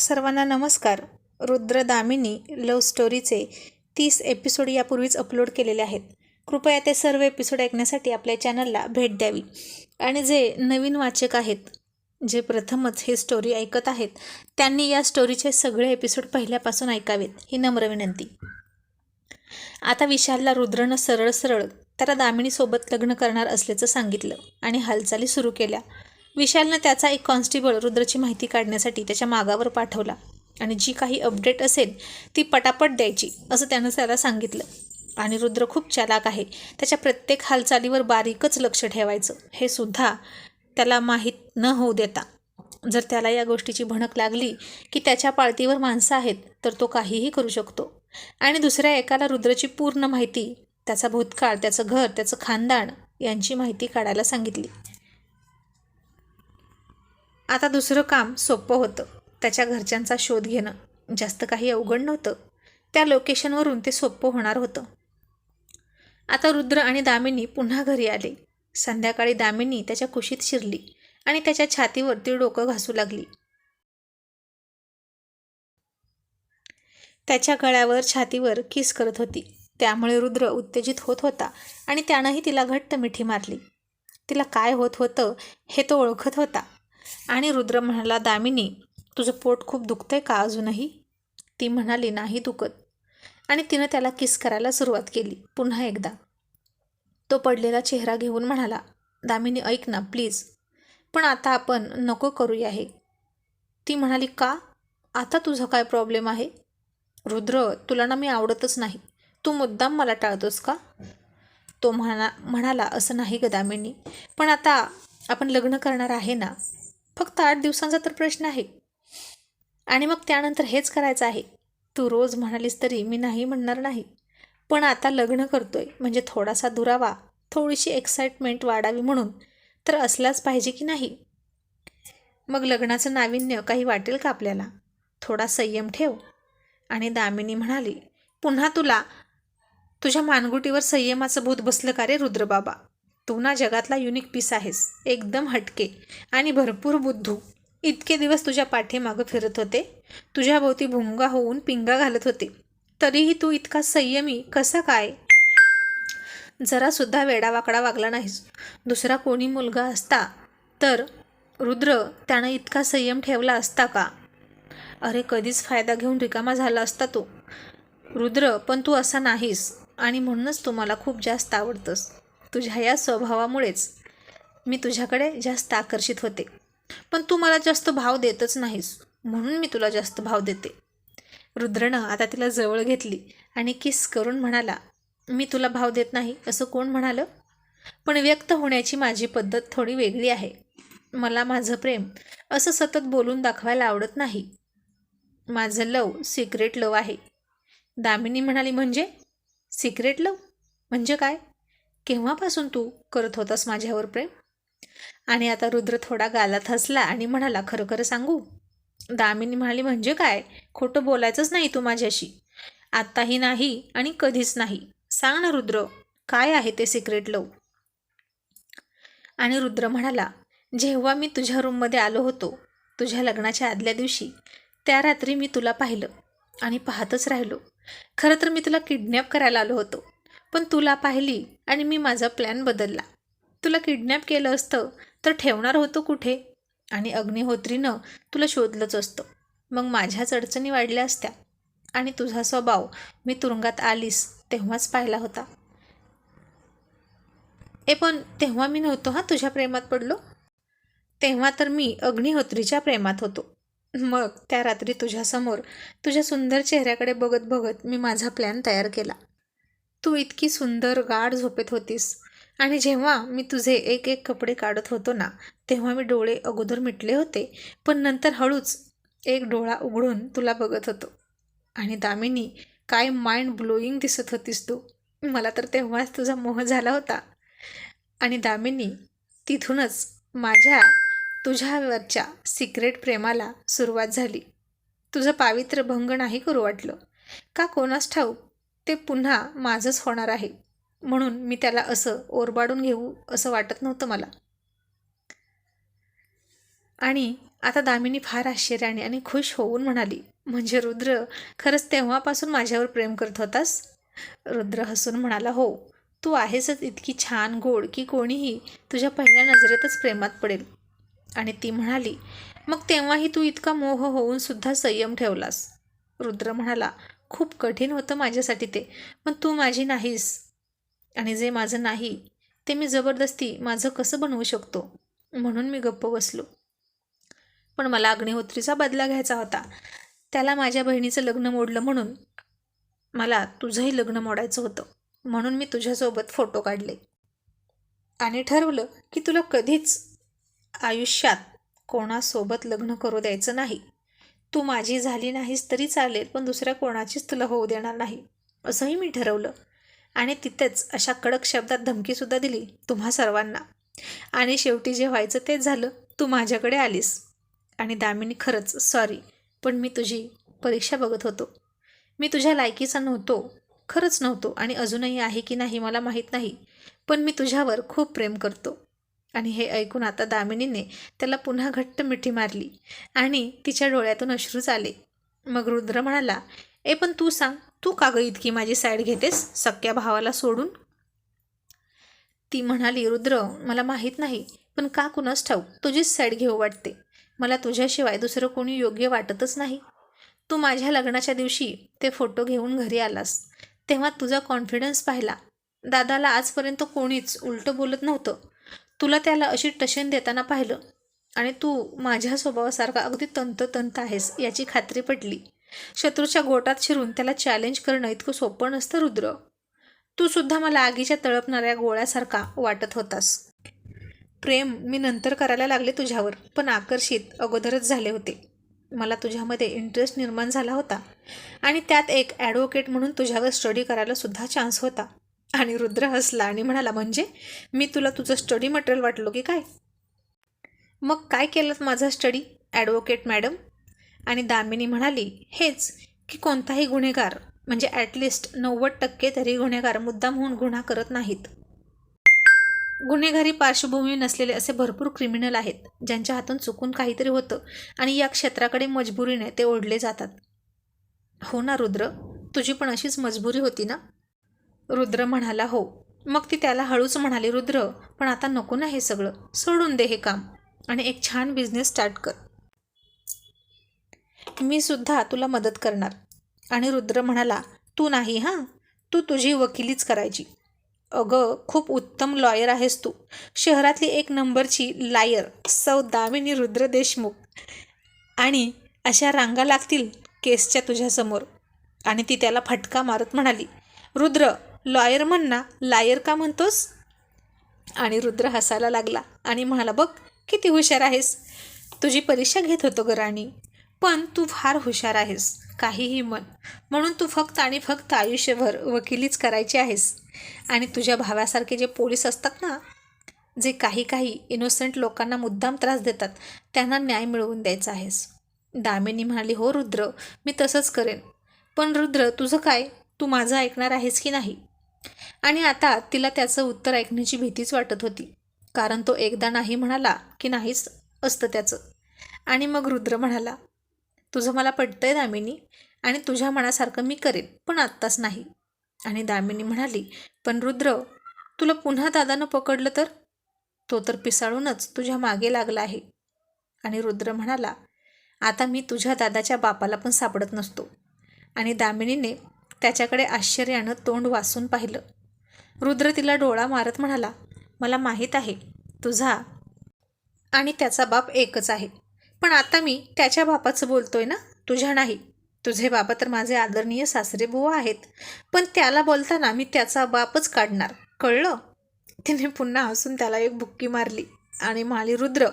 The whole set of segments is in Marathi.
सर्वांना नमस्कार. रुद्र दामिनी लव्ह स्टोरीचे तीस एपिसोड यापूर्वीच अपलोड केलेले आहेत. कृपया ते सर्व एपिसोड ऐकण्यासाठी आपल्या चॅनलला भेट द्यावी. आणि जे नवीन वाचक आहेत जे प्रथमच ही स्टोरी ऐकत आहेत त्यांनी या स्टोरीचे सगळे एपिसोड पहिल्यापासून ऐकावेत ही नम्र विनंती. आता विशालला रुद्रनं सरळ सरळ त्याला दामिनीसोबत लग्न करणार असल्याचं सांगितलं आणि हालचाली सुरू केल्या. विशालनं त्याचा एक कॉन्स्टेबल रुद्रची माहिती काढण्यासाठी त्याच्या मागावर पाठवला आणि जी काही अपडेट असेल ती पटापट द्यायची असं त्यानं त्याला सांगितलं. आणि रुद्र खूप चालाक आहे. त्याच्या प्रत्येक हालचालीवर बारीकच लक्ष ठेवायचं. हे सुद्धा त्याला माहीत न होऊ देता. जर त्याला या गोष्टीची भणक लागली की त्याच्या पाळतीवर माणसं आहेत तर तो काहीही करू शकतो. आणि दुसऱ्या एकाला रुद्रची पूर्ण माहिती त्याचा भूतकाळ त्याचं घर त्याचं खानदान यांची माहिती काढायला सांगितली. आता दुसरं काम सोपं होतं. त्याच्या घरच्यांचा शोध घेणं. जास्त काही अवघड नव्हतं. त्या लोकेशनवरून ते सोपं होणार होतं. आता रुद्र आणि दामिनी पुन्हा घरी आले. संध्याकाळी दामिनी त्याच्या कुशीत शिरली आणि त्याच्या छातीवरती डोकं घासू लागली. त्याच्या गळ्यावर छातीवर किस करत होती. त्यामुळे रुद्र उत्तेजित होत होता आणि त्यानंही तिला घट्ट मिठी मारली. तिला काय होत होतं हे तो ओळखत होता. आणि रुद्र म्हणाला दामिनी तुझं पोट खूप दुखतंय का अजूनही? ती म्हणाली नाही दुखत. आणि तिनं त्याला किस करायला सुरुवात केली पुन्हा एकदा. तो पडलेला चेहरा घेऊन म्हणाला दामिनी ऐक ना प्लीज. पण आता आपण नको करूया हे. ती म्हणाली का? आता तुझा काय प्रॉब्लेम आहे? रुद्र तुला ना मी आवडतच नाही. तू मुद्दाम मला टाळतोस का? तो म्हणा म्हणाला असं नाही ग दामिनी. पण आता आपण लग्न करणार आहे ना फक्त आठ दिवसांचा तर प्रश्न आहे. आणि मग त्यानंतर हेच करायचं आहे. तू रोज म्हणालीस तरी मी नाही म्हणणार नाही. पण आता लग्न करतोय म्हणजे थोडासा दुरावा थोडीशी एक्साइटमेंट वाढावी म्हणून तर असलाच पाहिजे की नाही? मग लग्नाचं नाविन्य काही वाटेल का आपल्याला? थोडा संयम ठेव. आणि दामिनी म्हणाली पुन्हा तुला तुझ्या मानगुटीवर संयमाचं भूत बसलं का रे रुद्रबाबा? तू ना जगातला युनिक पीस आहेस. एकदम हटके आणि भरपूर बुद्धू. इतके दिवस तुझ्या पाठीमागं फिरत होते. तुझ्याभोवती भुंगा होऊन पिंगा घालत होते. तरीही तू इतका संयमी कसा काय? जरासुद्धा वेडावाकडा वागला नाहीस. दुसरा कोणी मुलगा असता तर रुद्र त्यानं इतका संयम ठेवला असता का? अरे कधीच फायदा घेऊन रिकामा झाला असता तो. रुद्र पण तू असा नाहीस आणि म्हणूनच तू मला खूप जास्त आवडतंस. तुझ्या या स्वभावामुळेच मी तुझ्याकडे जास्त आकर्षित होते. पण तू मला जास्त भाव देतच नाहीस म्हणून मी तुला जास्त भाव देते. रुद्रनं आता तिला जवळ घेतली आणि किस करून म्हणाला मी तुला भाव देत नाही असं कोण म्हणालं? पण व्यक्त होण्याची माझी पद्धत थोडी वेगळी आहे. मला माझं प्रेम असं सतत बोलून दाखवायला आवडत नाही. माझं लव सिक्रेट लव आहे. दामिनी म्हणाली म्हणजे? Secret love? म्हणजे काय? केव्हापासून तू करत होतास माझ्यावर प्रेम? आणि आता रुद्र थोडा गालात हसला आणि म्हणाला खरं खरं सांगू दामिनी म्हणाली म्हणजे काय? खोटं बोलायचंच नाही तू माझ्याशी. आत्ताही नाही आणि कधीच नाही. सांग ना रुद्र काय आहे ते सिक्रेट लव आणि रुद्र म्हणाला जेव्हा मी तुझ्या रूममध्ये आलो होतो तुझ्या लग्नाच्या आदल्या दिवशी त्या रात्री मी तुला पाहिलं आणि पाहतच राहिलो. खरं तर मी तुला किडनॅप करायला आलो होतो. पण तुला पाहिली आणि मी माझा प्लॅन बदलला. तुला किडनॅप केलं असतं तर ठेवणार होतो कुठे? आणि अग्निहोत्रीनं तुला शोधलंच असतं. मग माझ्याच अडचणी वाढल्या असत्या. आणि तुझा स्वभाव मी तुरुंगात आलीस तेव्हाच पाहिला होता. ए पण तेव्हा मी नव्हतो हा तुझ्या प्रेमात पडलो? तेव्हा तर मी अग्निहोत्रीच्या प्रेमात होतो. मग त्या रात्री तुझ्यासमोर तुझ्या सुंदर चेहऱ्याकडे बघत बघत मी माझा प्लॅन तयार केला. तू इतकी सुंदर गाढ झोपेत होतीस. आणि जेव्हा मी तुझे एक एक कपडे काढत होतो ना तेव्हा मी डोळे अगोदर मिटले होते पण नंतर हळूच एक डोळा उघडून तुला बघत होतो. आणि दामिनी काय माइंड ब्लोईंग दिसत होतीस तू. मला तर तेव्हाच तुझा मोह झाला होता. आणि दामिनी तिथूनच माझ्या तुझ्यावरच्या सिक्रेट प्रेमाला सुरुवात झाली. तुझं पावित्र्य भंग नाही करू वाटलं. का कोणास ठाऊक ते पुन्हा माझंच होणार आहे. म्हणून मी त्याला असं ओरबाडून घेऊ असं वाटत नव्हतं मला. आणि आता दामिनी फार आश्चर्याने आणि खुश होऊन म्हणाली म्हणजे रुद्र खरंच तेव्हापासून माझ्यावर प्रेम करत होतास? रुद्र हसून म्हणाला हो तू आहेसच इतकी छान गोड की कोणीही तुझ्या पहिल्या नजरेतच प्रेमात पडेल. आणि ती म्हणाली मग तेव्हाही तू इतका मोह होऊन सुद्धा संयम ठेवलास? रुद्र म्हणाला खूप कठीण होतं माझ्यासाठी ते. पण तू माझी नाहीस. आणि जे माझं नाही ते मी जबरदस्ती माझं कसं बनवू शकतो? म्हणून मी गप्प बसलो. पण मला अग्निहोत्रीचा बदला घ्यायचा होता. त्याला माझ्या बहिणीचं लग्न मोडलं म्हणून मला तुझंही लग्न मोडायचं होतं. म्हणून मी तुझ्यासोबत फोटो काढले. आणि ठरवलं की तुला कधीच आयुष्यात कोणासोबत लग्न करू द्यायचं नाही. तू माझी झाली नाहीस तरी चालेल पण दुसऱ्या कोणाचीच तुला होऊ देणार नाही. असंही मी ठरवलं. आणि तिथेच अशा कडक शब्दात धमकीसुद्धा दिली तुम्हा सर्वांना. आणि शेवटी जे व्हायचं तेच झालं. तू माझ्याकडे आलीस. आणि दामिनी खरंच सॉरी पण मी तुझी परीक्षा बघत होतो. मी तुझ्या लायकीचा नव्हतो. खरंच नव्हतो. आणि अजूनही आहे की नाही मला माहीत नाही. पण मी तुझ्यावर खूप प्रेम करतो. आणि हे ऐकून आता दामिनीने त्याला पुन्हा घट्ट मिठी मारली आणि तिच्या डोळ्यातून अश्रूच आले. मग रुद्र म्हणाला ए पण तू सांग तू का गं इतकी माझी साईड घेतेस सख्या भावाला सोडून? ती म्हणाली रुद्र मला माहीत नाही पण का कुणास ठाऊक तुझीच साईड घेऊ वाटते. मला तुझ्याशिवाय दुसरं कोणी योग्य वाटतच नाही. तू माझ्या लग्नाच्या दिवशी ते फोटो घेऊन घरी आलास. तेव्हा तुझा कॉन्फिडन्स पाहिला. दादाला आजपर्यंत कोणीच उलटं बोलत नव्हतं. तुला त्याला अशी टशन देताना पाहिलं आणि तू माझ्या स्वभावासारखा अगदी तंततंत आहेस याची खात्री पटली शत्रूच्या गोटात शिरून त्याला चॅलेंज करणं इतकं सोपं नसतं रुद्र. तू सुद्धा मला आगीच्या तळपणाऱ्या गोळ्यासारखा वाटत होतास. प्रेम मी नंतर करायला लागले तुझ्यावर पण आकर्षित अगोदरच झाले होते. मला तुझ्यामध्ये इंटरेस्ट निर्माण झाला होता आणि त्यात एक ॲडव्होकेट म्हणून तुझ्यावर स्टडी करायला सुद्धा चान्स होता. आणि रुद्र हसला आणि म्हणाला म्हणजे? मी तुला तुझं स्टडी मटेरियल वाटलो की काय? मग काय केलं माझा स्टडी ॲडव्होकेट मॅडम आणि दामिनी म्हणाली हेच की कोणताही गुन्हेगार म्हणजे ॲटलिस्ट नव्वद टक्के तरी गुन्हेगार मुद्दाम होऊन गुन्हा करत नाहीत. गुन्हेगारी पार्श्वभूमी नसलेले असे भरपूर क्रिमिनल आहेत ज्यांच्या हातून चुकून काहीतरी होतं आणि या क्षेत्राकडे मजबुरीने ते ओढले जातात. हो ना रुद्र. तुझी पण अशीच मजबुरी होती ना? रुद्र म्हणाला हो. मग ती त्याला हळूच म्हणाली रुद्र पण आता नको ना हे सगळं. सोडून दे हे काम आणि एक छान बिझनेस स्टार्ट कर. मी सुद्धा तुला मदत करणार. आणि रुद्र म्हणाला तू नाही हां. तू तुझी वकिलीच करायची. अगं खूप उत्तम लॉयर आहेस तू. शहरातली एक नंबरची लायर सौ दामिनी रुद्र देशमुख. आणि अशा रांगा लागतील केसच्या तुझ्यासमोर. आणि ती त्याला फटका मारत म्हणाली रुद्र लॉयर म्हण ना लायर का म्हणतोस? आणि रुद्र हसायला लागला आणि म्हणाला बघ किती हुशार आहेस. तुझी परीक्षा घेत होतो ग राणी पण तू फार हुशार आहेस. काहीही मन म्हणून तू फक्त आणि फक्त आयुष्यभर वकिलीच करायची आहेस. आणि तुझ्या भावासारखे जे पोलीस असतात ना जे काही काही इनोसंट लोकांना मुद्दाम त्रास देतात त्यांना न्याय मिळवून द्यायचा आहेस. दामिनी म्हणाली हो रुद्र मी तसंच करेन. पण रुद्र तुझं काय? तू माझं ऐकणार आहेस की नाही? आणि आता तिला त्याचं उत्तर ऐकण्याची भीतीच वाटत होती. कारण तो एकदा नाही म्हणाला की नाहीच असतं त्याचं. आणि मग रुद्र म्हणाला तुझं मला पटतंय दामिनी आणि तुझ्या मनासारखं मी करेन पण आत्ताच नाही. आणि दामिनी म्हणाली पण रुद्र तुला पुन्हा दादानं पकडलं तर? तो तर पिसाळूनच तुझ्या मागे लागला आहे. आणि रुद्र म्हणाला आता मी तुझ्या दादाच्या बापाला पण सापडत नसतो. आणि दामिनीने त्याच्याकडे आश्चर्यानं तोंड वासून पाहिलं. रुद्र तिला डोळा मारत म्हणाला मला माहीत आहे तुझा आणि त्याचा बाप एकच आहे. पण आता मी त्याच्या बापाचं बोलतोय ना? तुझ्या नाही. तुझे बाबा तर माझे आदरणीय सासरे बुवा आहेत. पण त्याला बोलताना मी त्याचा बापच काढणार. कळलं? तिने पुन्हा हसून त्याला एक बुक्की मारली आणि म्हणाली रुद्र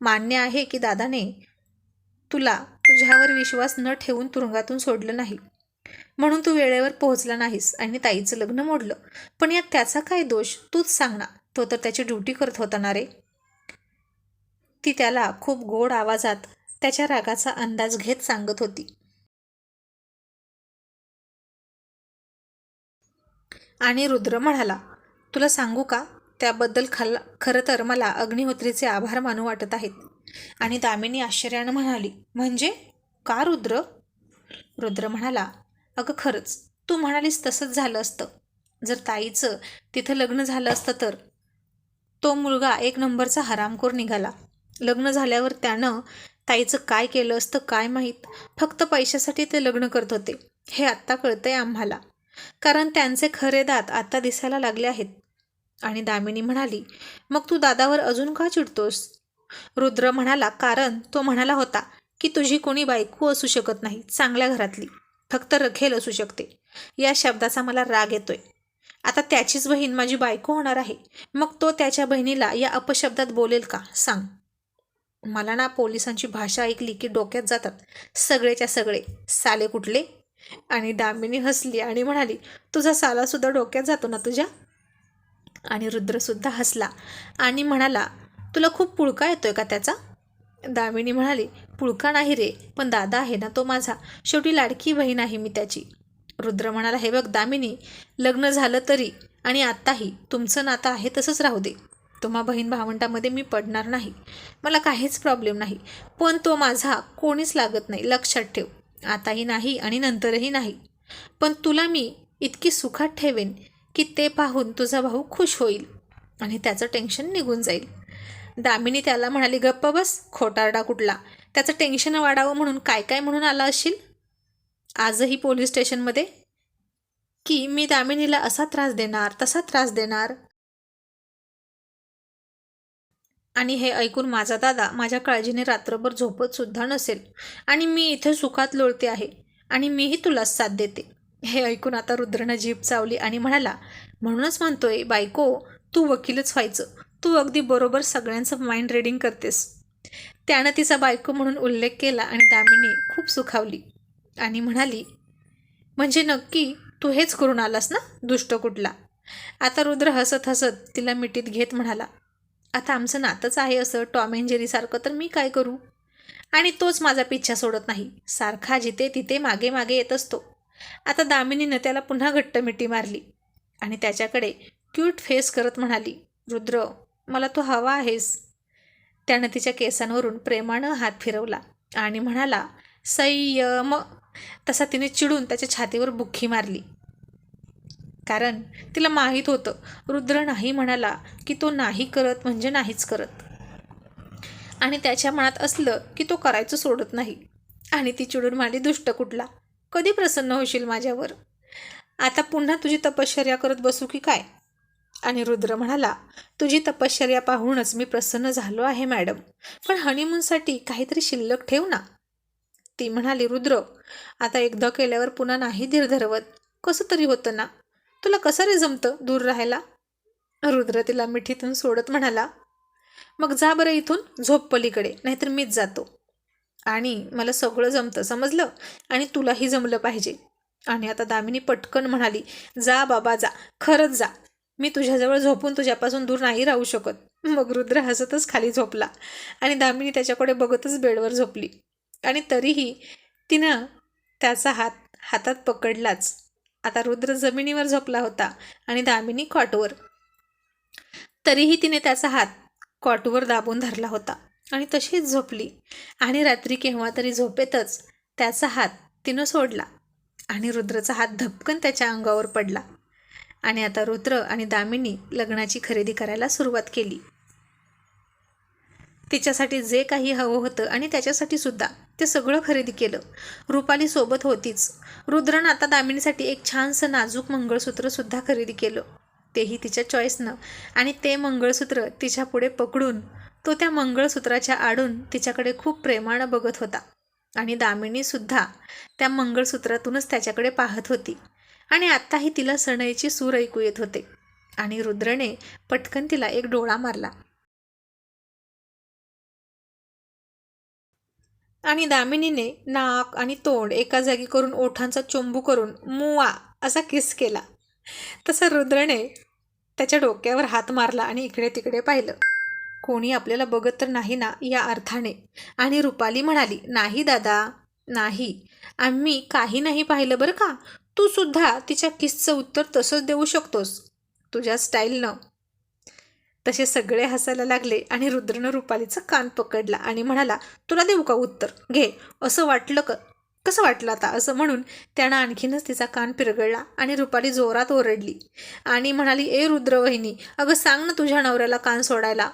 मान्य आहे की दादाने तुला तुझ्यावर विश्वास न ठेवून तुरुंगातून सोडलं नाही. म्हणून तू वेळेवर पोहोचला नाहीस आणि ताईचं लग्न मोडलं. पण यात त्याचा काय दोष? तूच सांग ना. तो तर त्याची ड्युटी करत होता ना रे. ती त्याला खूप गोड आवाजात त्याच्या रागाचा अंदाज घेत सांगत होती. आणि रुद्र म्हणाला तुला सांगू का? त्याबद्दल खल खरं तर मला अग्निहोत्रीचे आभार मानू वाटत आहेत. आणि दामिनी आश्चर्यानं म्हणाली म्हणजे? का रुद्र? रुद्र म्हणाला अगं खरंच तू म्हणालीस तसंच झालं असतं. जर ताईचं तिथं लग्न झालं असतं तर? तो मुलगा एक नंबरचा हरामखोर निघाला. लग्न झाल्यावर त्यानं ताईचं काय केलं असतं काय माहीत? फक्त पैशासाठी ते लग्न करत होते. हे आत्ता कळतंय आम्हाला. कारण त्यांचे खरे दात आत्ता दिसायला लागले आहेत. आणि दामिनी म्हणाली मग तू दादावर अजून का चिडतोस? रुद्र म्हणाला कारण तो म्हणाला होता की तुझी कोणी बायको असू शकत नाही चांगल्या घरातली. फक्त रखेल असू शकते. या शब्दाचा मला राग येतोय. आता त्याचीच बहीण माझी बायको होणार आहे. मग तो त्याच्या बहिणीला या अपशब्दात बोलेल का? सांग. मला ना पोलिसांची भाषा ऐकली की डोक्यात जातात. सगळेच्या सगळे. साले कुठले? आणि दामिनी हसली आणि म्हणाली तुझा सालासुद्धा डोक्यात जातो ना तुझ्या? आणि रुद्रसुद्धा हसला आणि म्हणाला तुला खूप पुळका येतोय का त्याचा? दामिनी म्हणाली पुळका नाही रे पण दादा आहे ना तो माझा. शेवटी लाडकी बहीण आहे मी त्याची. रुद्र म्हणाला हे बघ दामिनी लग्न झालं तरी आणि आत्ताही तुमचं नातं आहे तसंच राहू दे. तुम्हा बहीण भावंडामध्ये मी पडणार नाही. मला काहीच प्रॉब्लेम नाही. पण तो माझा कोणीच लागत नाही. लक्षात ठेव. आताही नाही आणि नंतरही नाही. पण तुला मी इतकी सुखात ठेवेन की ते पाहून तुझा भाऊ खुश होईल आणि त्याचं टेन्शन निघून जाईल. दामिनी त्याला म्हणाली गप्प बस खोटारडा कुठला? त्याचं टेन्शन वाढावं म्हणून काय काय म्हणून आला असशील? आजही पोलीस स्टेशनमध्ये? की मी दामिनीला असा त्रास देणार तसा त्रास देणार? आणि हे ऐकून माझा दादा माझ्या काळजीने रात्रभर झोपत सुद्धा नसेल. आणि मी इथे सुखात लोळते आहे. आणि मीही तुला साथ देते. हे ऐकून आता रुद्रनं जीभ चावली आणि म्हणाला म्हणूनच म्हणतोय बायको तू वकीलच व्हायचं. तू अगदी बरोबर सगळ्यांचं माइंड रिडिंग करतेस. त्यानं तिचा बायको म्हणून उल्लेख केला आणि दामिनी खूप सुखावली. आणि म्हणाली म्हणजे नक्की तू हेच करून आलास ना दुष्ट कुठला? आता रुद्र हसत हसत तिला मिठीत घेत म्हणाला आता आमचं नातंच आहे असं टॉम अँड जेरीसारखं तर मी काय करू? आणि तोच माझा पिच्छा सोडत नाही. सारखा जिथे तिथे मागे मागे येत असतो. आता दामिनीनं त्याला पुन्हा घट्ट मिठी मारली आणि त्याच्याकडे क्यूट फेस करत म्हणाली रुद्र मला तू हवा आहेस. त्यानं तिच्या केसांवरून प्रेमानं हात फिरवला आणि म्हणाला संयम. तसा तिने चिडून त्याच्या छातीवर बुक्की मारली. कारण तिला माहीत होतं रुद्र नाही म्हणाला की तो नाही करत म्हणजे नाहीच करत. आणि त्याच्या मनात असलं की तो करायचं सोडत नाही. आणि ती चिडून मारली दुष्ट कुठला? कधी प्रसन्न होशील माझ्यावर? आता पुन्हा तुझी तपश्चर्या करत बसू की काय? आणि रुद्र म्हणाला तुझी तपश्चर्या पाहूनच मी प्रसन्न झालो आहे मॅडम. पण हनीमूनसाठी काहीतरी शिल्लक ठेव ना. ती म्हणाली रुद्र आता एकदा केल्यावर पुन्हा नाही धीर धरवत. कसं तरी होतं ना? तुला कसं रे जमतं दूर राहायला? रुद्र तिला मिठीतून सोडत म्हणाला मग जा बरं इथून झोप पलीकडे नाहीतर मीच जातो. आणि मला सगळं जमतं समजलं? आणि तुलाही जमलं पाहिजे. आणि आता दामिनी पटकन म्हणाली जा बाबा जा. खरंच जा. मी तुझ्याजवळ झोपून तुझ्यापासून दूर नाही राहू शकत. मग रुद्र हसतच खाली झोपला आणि दामिनी त्याच्याकडे बघतच बेडवर झोपली. आणि तरीही तिनं त्याचा हात हातात पकडलाच. आता रुद्र जमिनीवर झोपला होता आणि दामिनी कॉटवर. तरीही तिने त्याचा हात कॉटवर दाबून धरला होता आणि तशीच झोपली. आणि रात्री केव्हा तरी झोपेतच त्याचा हात तिनं सोडला आणि रुद्रचा हात धपकन त्याच्या अंगावर पडला. आणि आता रुद्र आणि दामिनी लग्नाची खरेदी करायला सुरुवात केली. तिच्यासाठी जे काही हवं होतं आणि त्याच्यासाठी सुद्धा ते सगळं खरेदी केलं. रुपाली सोबत होतीच. रुद्रनं आता दामिनीसाठी एक छानसं नाजूक मंगळसूत्रसुद्धा खरेदी केलं. तेही तिच्या चॉईसनं आणि ते मंगळसूत्र तिच्या पुढे पकडून तो त्या मंगळसूत्राच्या आडून तिच्याकडे खूप प्रेमानं बघत होता. आणि दामिनीसुद्धा त्या मंगळसूत्रातूनच त्याच्याकडे पाहत होती. आणि आत्ताही तिला सणईची सूर ऐकू येत होते. आणि रुद्रने पटकन तिला एक डोळा मारला. आणि दामिनीने नाक आणि तोंड एका जागी करून ओठांचा चोंबू करून मुवा असा किस केला. तसं रुद्रने त्याच्या डोक्यावर हात मारला आणि इकडे तिकडे पाहिलं. कोणी आपल्याला बघत तर नाही ना या अर्थाने. आणि रुपाली म्हणाली नाही दादा नाही. आम्ही काही नाही पाहिलं बरं का? तू सुद्धा तिच्या किसचं उत्तर तसंच देऊ शकतोस. तुझ्या स्टाईलनं. तसे सगळे हसायला लागले आणि रुद्रनं रुपालीचा कान पकडला आणि म्हणाला तुला देऊ का उत्तर? घे. असं वाटलं क कसं वाटलं आता? असं म्हणून त्यानं आणखीनच तिचा कान पिरगळला आणि रुपाली जोरात ओरडली. आणि म्हणाली ए रुद्रवहिनी अगं सांग ना तुझ्या नवऱ्याला कान सोडायला.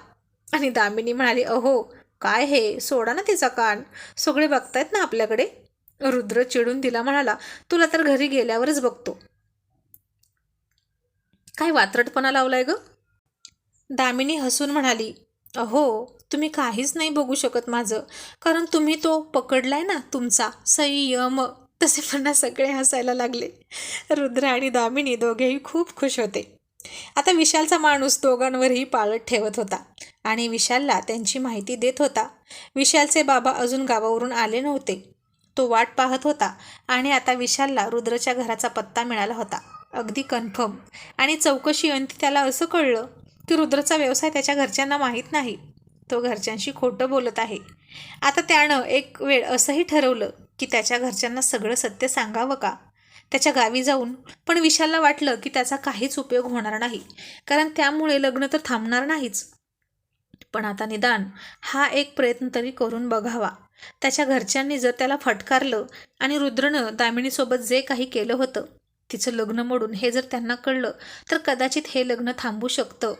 आणि दामिनी म्हणाली अहो काय हे? सोडा ना तिचा कान. सगळे बघतायत ना आपल्याकडे. रुद्र चिडून तिला म्हणाला तुला तर घरी गेल्यावरच बघतो. काय वात्रटपणा लावलाय ग? दामिनी हसून म्हणाली अहो तुम्ही काहीच नाही बघू शकत माझं. कारण तुम्ही तो पकडलाय ना तुमचा संयम. तसे पुन्हा सगळे हसायला लागले. रुद्र आणि दामिनी दोघेही खूप खुश होते. आता विशालचा माणूस दोघांवरही पाळत ठेवत होता आणि विशालला त्यांची माहिती देत होता. विशालचे बाबा अजून गावावरून आले नव्हते. तो वाट पाहत होता आणि आता विशालला रुद्रच्या घराचा पत्ता मिळाला होता. अगदी कन्फर्म. आणि चौकशी अंती त्याला असं कळलं की रुद्रचा व्यवसाय त्याच्या घरच्यांना माहीत नाही. तो घरच्यांशी खोटं बोलत आहे. आता त्यानं एक वेळ असंही ठरवलं की त्याच्या घरच्यांना सगळं सत्य सांगावं का? त्याच्या गावी जाऊन. पण विशालला वाटलं की त्याचा काहीच उपयोग होणार नाही. कारण त्यामुळे लग्न तर थांबणार नाहीच. पण आता निदान हा एक प्रयत्न तरी करून बघावा. त्याच्या घरच्यांनी जर त्याला फटकारलं आणि रुद्रनं दामिनीसोबत जे काही केलं होतं तिचं लग्न मोडून हे जर त्यांना कळलं तर कदाचित हे लग्न थांबू शकतं.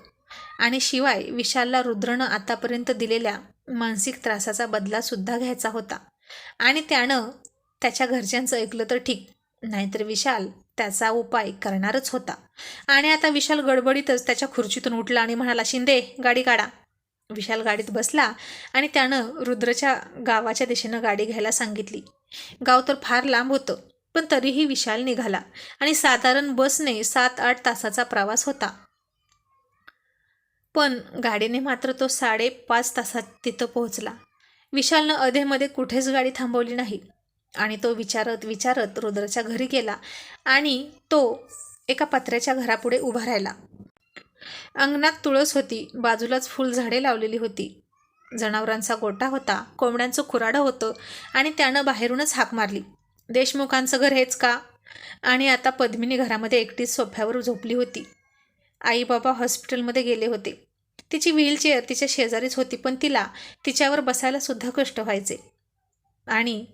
आणि शिवाय विशालला रुद्रनं आतापर्यंत दिलेल्या मानसिक त्रासाचा बदलासुद्धा घ्यायचा होता. आणि त्यानं त्याच्या घरच्यांचं ऐकलं तर ठीक नाहीतर विशाल त्याचा उपाय करणारच होता. आणि आता विशाल गडबडीतच त्याच्या खुर्चीतून उठला आणि म्हणाला शिंदे गाडी काढा. विशाल गाडीत बसला आणि त्यानं रुद्रच्या गावाच्या दिशेनं गाडी घ्यायला सांगितली. गाव तर फार लांब होतं पण तरीही विशाल निघाला आणि साधारण बसने सात आठ तासाचा प्रवास होता. पण गाडीने मात्र तो साडेपाच तासात तिथं पोहोचला. विशालनं अधेमध्ये कुठेच गाडी थांबवली नाही आणि तो विचारत विचारत रुद्रच्या घरी गेला आणि तो एका पत्र्याच्या घरापुढे उभा राहिला. अंगणात तुळस होती. बाजूलाच फुलझाडे लावलेली होती. जनावरांचा गोटा होता. कोंबड्यांचं खुराडं होतं आणि त्यानं बाहेरूनच हाक मारली. देशमुखांचं घर हेच का? आणि आता पद्मिनी घरामध्ये एकटीच सोफ्यावर झोपली होती. आई बाबा हॉस्पिटलमध्ये गेले होते. तिची व्हीलचेअर तिच्या शेजारीच होती पण तिला तिच्यावर बसायला सुद्धा कष्ट व्हायचे. आणि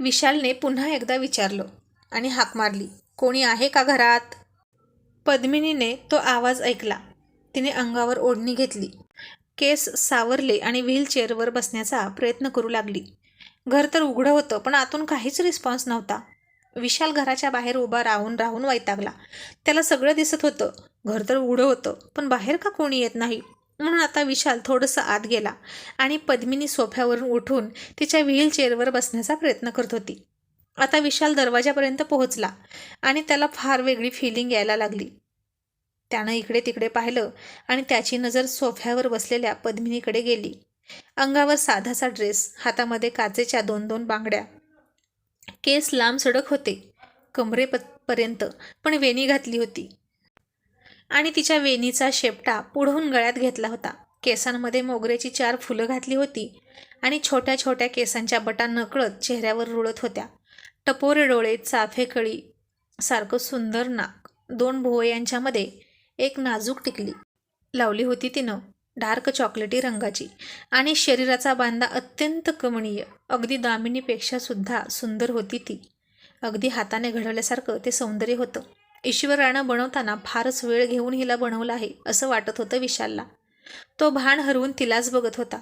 विशालने पुन्हा एकदा विचारलं आणि हाक मारली. कोणी आहे का घरात? पद्मिनीने तो आवाज ऐकला. तिने अंगावर ओढणी घेतली. केस सावरले आणि व्हीलचेअरवर बसण्याचा प्रयत्न करू लागली. घर तर उघडं होतं पण आतून काहीच रिस्पॉन्स नव्हता. विशाल घराच्या बाहेर उभा राहून राहून वैतागला. त्याला सगळं दिसत होतं. घर तर उघडं होतं पण बाहेर का कोणी येत नाही? म्हणून आता विशाल थोडंसं आत गेला आणि पद्मिनी सोफ्यावरून उठून तिच्या व्हीलचेअरवर बसण्याचा प्रयत्न करत होती. आता विशाल दरवाजापर्यंत पोहोचला आणि त्याला फार वेगळी फिलिंग यायला लागली. त्यानं इकडे तिकडे पाहिलं आणि त्याची नजर सोफ्यावर बसलेल्या पद्मिनीकडे गेली. अंगावर साधाचा ड्रेस हातामध्ये काचेच्या दोन दोन बांगड्या. केस लांब सडक होते कमरेपर्यंत पण वेणी घातली होती. आणि तिच्या वेणीचा शेपटा पुढून गळ्यात घेतला होता. केसांमध्ये मोगऱ्याची चार फुलं घातली होती आणि छोट्या छोट्या केसांच्या बटा नकळत चेहऱ्यावर रुळत होत्या. टपोरे डोळे चाफे कळी सारखं सुंदर नाक दोन भुवयांच्यामध्ये एक नाजूक टिकली. लावली होती तिनं डार्क चॉकलेटी रंगाची आणि शरीराचा बांधा अत्यंत कमणीय अगदी दामिनीपेक्षा सुद्धा सुंदर होती ती. अगदी हाताने घडवल्यासारखं ते सौंदर्य होतं. ईश्वरानं बनवताना फारच वेळ घेऊन हिला बनवलं आहे असं वाटत होतं विशालला. तो भान हरवून तिलाच बघत होता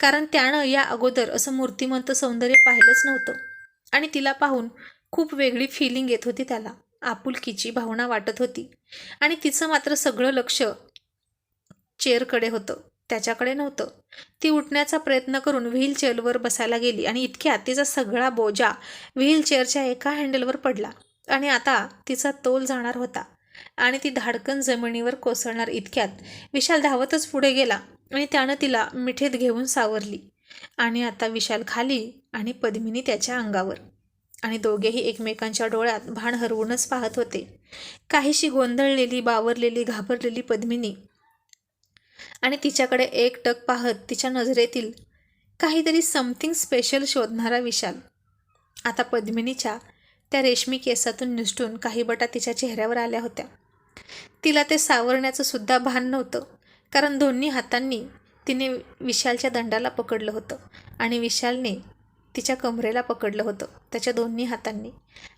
कारण त्यानं या अगोदर असं मूर्तिमंत सौंदर्य पाहिलंच नव्हतं. आणि तिला पाहून खूप वेगळी फिलिंग येत होती त्याला. आपुलकीची भावना वाटत होती. आणि तिचं मात्र सगळं लक्ष चेअरकडे होतं. त्याच्याकडे नव्हतं. ती उठण्याचा प्रयत्न करून व्हीलचेअरवर बसायला गेली आणि इतक्यात तिचा सगळा बोजा व्हीलचेअरच्या एका हँडलवर पडला. आणि आता तिचा तोल जाणार होता. आणि ती धाडकन जमिनीवर कोसळणार इतक्यात विशाल धावतच पुढे गेला आणि त्यानं तिला मिठेत घेऊन सावरली. आणि आता विशाल खाली आणि पद्मिनी त्याच्या अंगावर. आणि दोघेही एकमेकांच्या डोळ्यात भान हरवूनच पाहत होते. काहीशी गोंधळलेली बावरलेली घाबरलेली पद्मिनी. आणि तिच्याकडे एक टक पाहत तिच्या नजरेतील काहीतरी समथिंग स्पेशल शोधणारा विशाल. आता पद्मिनीच्या त्या रेशमी केसातून निसटून काही बटा तिच्या चेहऱ्यावर आल्या होत्या. तिला ते सावरण्याचं सुद्धा भान नव्हतं कारण दोन्ही हातांनी तिने विशालच्या दंडाला पकडलं होतं आणि विशालने तिच्या कमरेला पकडलं होतं त्याच्या दोन्ही हातांनी.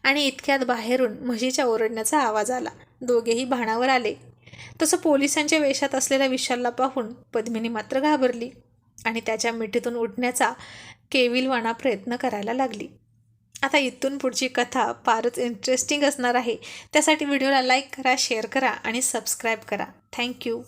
आणि इतक्यात बाहेरून म्हशीच्या ओरडण्याचा आवाज आला. दोघेही भाणावर आले. तसं पोलिसांच्या वेशात असलेल्या विशालला पाहून पद्मिनी मात्र घाबरली आणि त्याच्या मिठीतून उठण्याचा केविलवाणा प्रयत्न करायला लागली. आता इथून पुढची कथा फारच इंटरेस्टिंग असणार आहे. त्यासाठी व्हिडिओला लाईक करा शेअर करा आणि सबस्क्राईब करा. थँक्यू